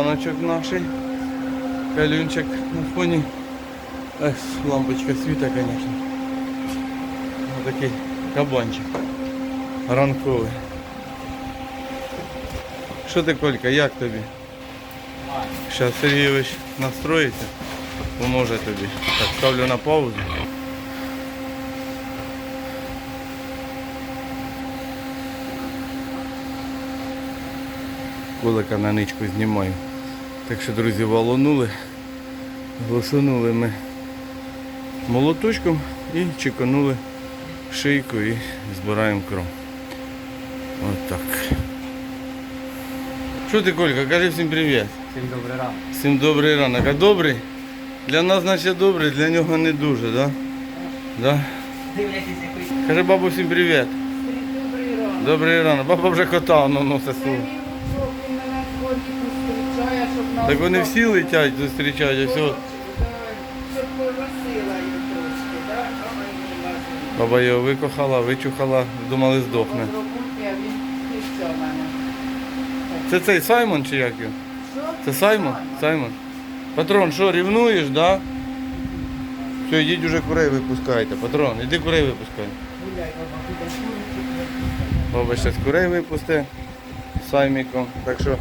раночок наш. Калюнчик на фоні. Ех, лампочка світа, звісно. Ось такий кабанчик. Ранковий. Що ти, Колька, як тобі? Зараз Сергійович настроїться, поможе тобі. Так, ставлю на паузу. Колика на ничку знімаю. Так що, друзі, валонули. Глосунули ми молоточком і чеканули шийку і збираємо кров. От так. Що ти, Колька, кажи всім привіт. Всім добрий ранок. Всім добрий ранок. А добрий? Для нас, значить, добрий, для нього не дуже, да? Да? Дивлячись. Кажи бабу всім привіт. Добрий ранок. Добрий ранок. Баба вже кота ну, носить свого. Щоб він мене ходить зустрічає, щоб нас... Так вони всі летять, зустрічають, а все. Баба його викохала, вичухала, думали здохне. Він. Це цей Саймон чи як його? Це Саймон? Саймон. Патрон, що, рівнуєш, да? Все, йдіть уже курей випускайте. Патрон, іди курей випускай. Баба, зараз курей випусти з. Так що.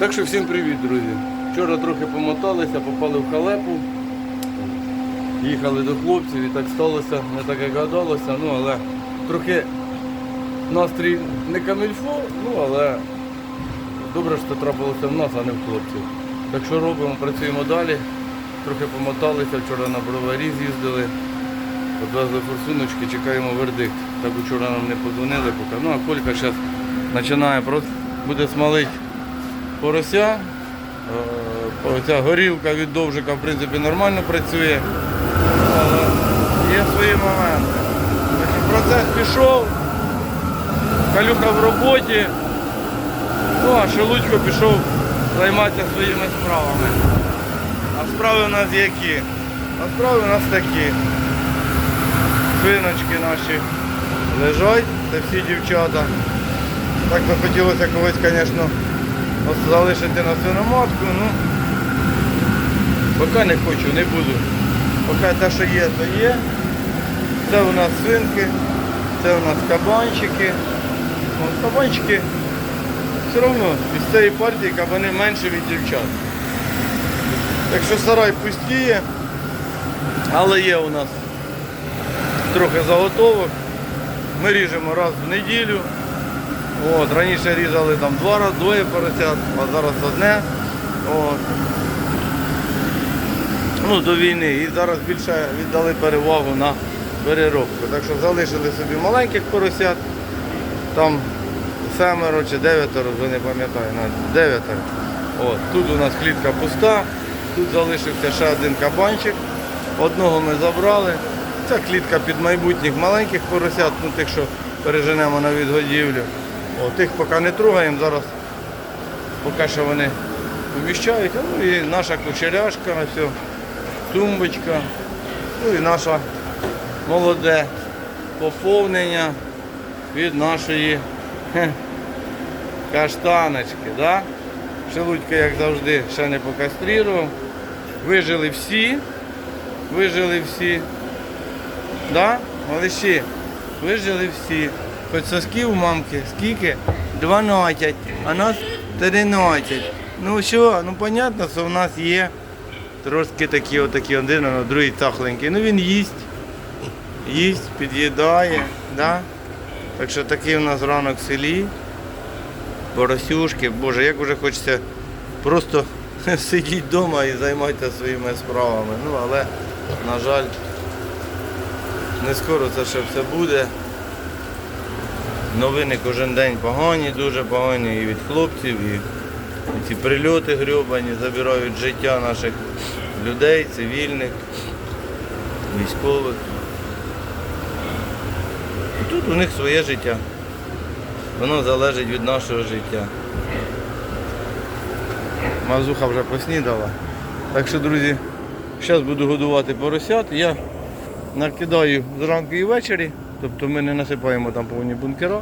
Так що всім привіт, друзі. Вчора трохи помоталися, попали в халепу. Їхали до хлопців і так сталося, не так як гадалося, ну але трохи настрій не камільфо, ну але добре, що трапилося в нас, а не в хлопців. Так що робимо, працюємо далі. Трохи помоталися, вчора на броварі з'їздили. Одвезли форсуночки, чекаємо вердикт. Так вчора нам не подзвонили поки. Ну а Колька зараз починає просто буде смалити порося. Е, Оця горілка від довжика в принципі нормально працює. Але є свої моменти. Процес пішов, Калюха в роботі. Ну а Шелудько пішов займатися своїми справами. А справи у нас які? А справи у нас такі. Свиночки наші лежать, це всі дівчата. Так би хотілося колись, звісно, залишити на свиноматку, ну поки не хочу, не буду. Поки те, що є, то є. Це у нас свинки, це у нас кабанчики. От кабанчики все одно із цієї партії кабани менше від дівчат. Так що сарай пустіє, але є у нас трохи заготовок. Ми ріжемо раз в неділю. От, раніше різали там два рази, двоє поросят, а зараз одне. От. Ну, до війни. І зараз більше віддали перевагу на переробку. Так що залишили собі маленьких поросят. Там семеро чи дев'ятеро, вже не пам'ятаю, навіть дев'ятеро. От, тут у нас клітка пуста, тут залишився ще один кабанчик. Одного ми забрали. Це клітка під майбутніх маленьких поросят, ну тих, що переженемо на відгодівлю. О, тих поки не трогаємо, зараз поки що вони поміщають. Ну і наша кучеряшка, все, тумбочка. Ну і наша молоде поповнення від нашої каштаночки. Да? Шелудька, як завжди, ще не покастрірував. Вижили всі. Вижили всі. Да? Малиші, вижили всі. Хоч сосків у мамки, скільки? 12, а нас 13. Ну що, ну понятно, що в нас є трошки такі, отакі один, а другий тахленький. Ну він їсть, їсть, під'їдає, да? Так що такий у нас ранок в селі. Поросюшки, боже, як уже хочеться просто сидіти вдома і займатися своїми справами. Ну, але, на жаль, не скоро це ще все буде. Новини кожен день погані, дуже погані і від хлопців, і ці прильоти грьобані забирають життя наших людей, цивільних, військових. І тут у них своє життя. Воно залежить від нашого життя. Мазуха вже поснідала. Так що, друзі, зараз буду годувати поросят. Я накидаю зранку і ввечері, тобто ми не насипаємо там повні бункера.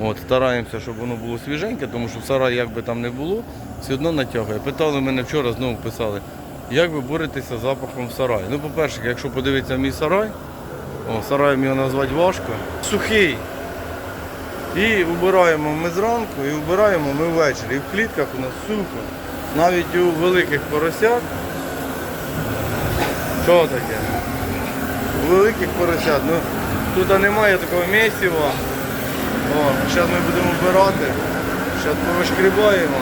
От, стараємося, щоб воно було свіженьке, тому що в сараї, як би там не було, все одно натягує. Питали мене вчора, знову писали, як ви боретеся з запахом в сараї. Ну, по-перше, якщо подивитися мій сарай, о, сараєм його назвати важко, сухий. І вбираємо ми зранку, і вбираємо ми ввечері. І в клітках у нас сухо. Навіть у великих поросят. Що таке? У великих поросят. Ну, тут немає такого місцева. Зараз ми будемо вбирати. Зараз повишкрібаємо.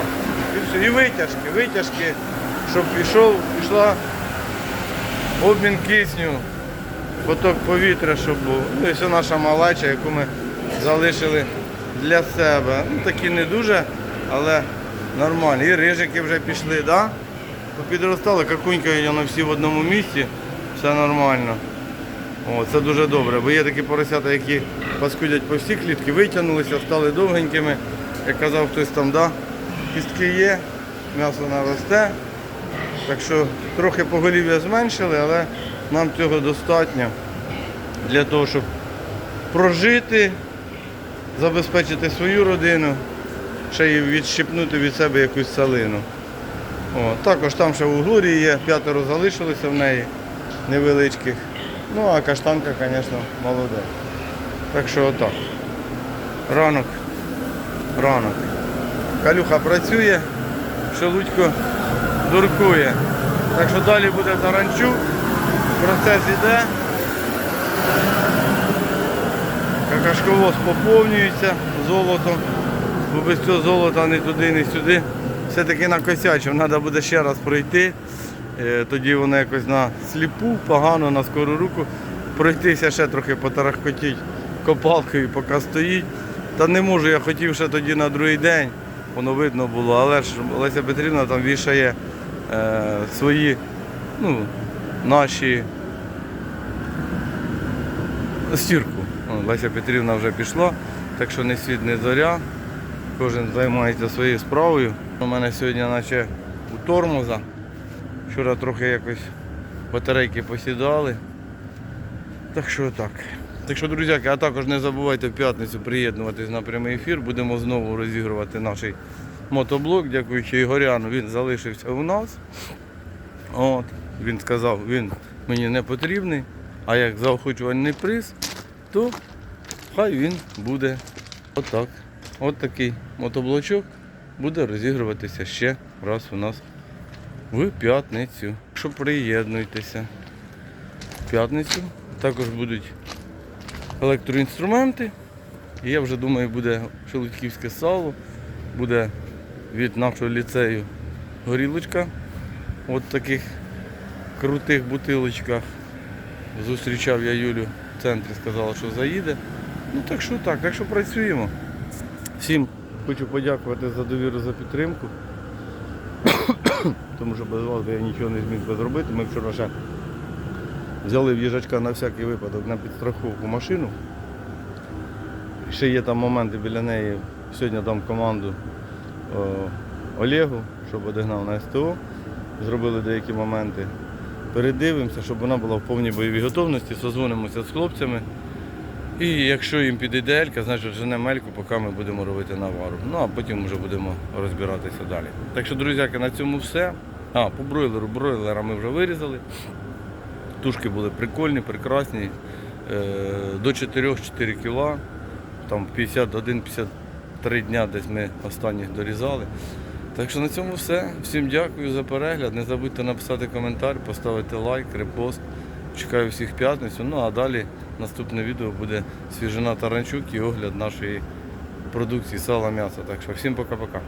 І. І витяжки, витяжки, щоб пішов, пішла обмін кисню, поток повітря, щоб був. Ну і все наша малеча, яку ми залишили для себе. Ну такі не дуже, але нормальні. І рижики вже пішли, да? Попідростали, какунька воно всі в одному місці, все нормально. О, це дуже добре, бо є такі поросята, які паскудять по всі клітки, витягнулися, стали довгенькими. Як казав хтось там, да, кістки є, м'ясо наросте. Так що трохи поголів'я зменшили, але нам цього достатньо для того, щоб прожити, забезпечити свою родину, ще й відщипнути від себе якусь салину. О, також там ще у Глорії є, п'ятеро залишилося в неї невеличких. Ну, а каштанка, звісно, молоде. Так що отак. Ранок. Ранок. Калюха працює, шелудько дуркує. Так що далі буде таранчук. Процес іде. Какашковоз поповнюється золотом, бо без цього золота ні туди, ні сюди. Все-таки накосячив, треба буде ще раз пройти. Е, Тоді воно якось на сліпу, погано, на скору руку. Пройтися ще трохи потарахкотіть копалкою, поки стоїть. Та не можу, я хотів ще тоді на другий день, воно видно було, але ж Леся Петрівна там вішає е, свої, ну, наші стірку. Леся Петрівна вже пішла, так що не світ, не зоря. Кожен займається своєю справою. У мене сьогодні наче у тормоза. Вчора трохи якось батарейки посідали. Так що так. Так що, друзяки, а також не забувайте в п'ятницю приєднуватись на прямий ефір. Будемо знову розігрувати наш мотоблок. Дякуючи Ігоряну, він залишився у нас. От, він сказав, він мені не потрібний, а як заохочувальний приз, то хай він буде отак. От такий мотоблочок буде розігруватися ще раз у нас в п'ятницю. Що приєднуйтеся. В п'ятницю також будуть електроінструменти. І я вже думаю, буде шелудьківське сало, буде від нашого ліцею горілочка. От таких крутих бутилочках. Зустрічав я Юлю в центрі, сказала, що заїде. Ну так що так, так що працюємо. Всім хочу подякувати за довіру, за підтримку. Тому що без вас я нічого не зміг би зробити. Ми вчора ще взяли в їжачка на всякий випадок на підстраховку машину. Ще є там моменти біля неї. Сьогодні дам команду о, Олегу, щоб одігнав на СТО. Зробили деякі моменти. Передивимося, щоб вона була в повній бойовій готовності, созвонимося з хлопцями. І якщо їм підійде Елька, значить женемо Ельку, поки ми будемо робити навару. Ну а потім вже будемо розбиратися далі. Так що, друзяки, на цьому все. А, по бройлеру, бройлера ми вже вирізали. Тушки були прикольні, прекрасні. Е, До 4-4 кіла. Там 51-53 дня десь ми останніх дорізали. Так що на цьому все. Всім дякую за перегляд. Не забудьте написати коментар, поставити лайк, репост. Чекаю всіх п'ятницю. Ну а далі наступне відео буде свіжина Таранчук і огляд нашої продукції сала м'яса. Так що всім пока-пока.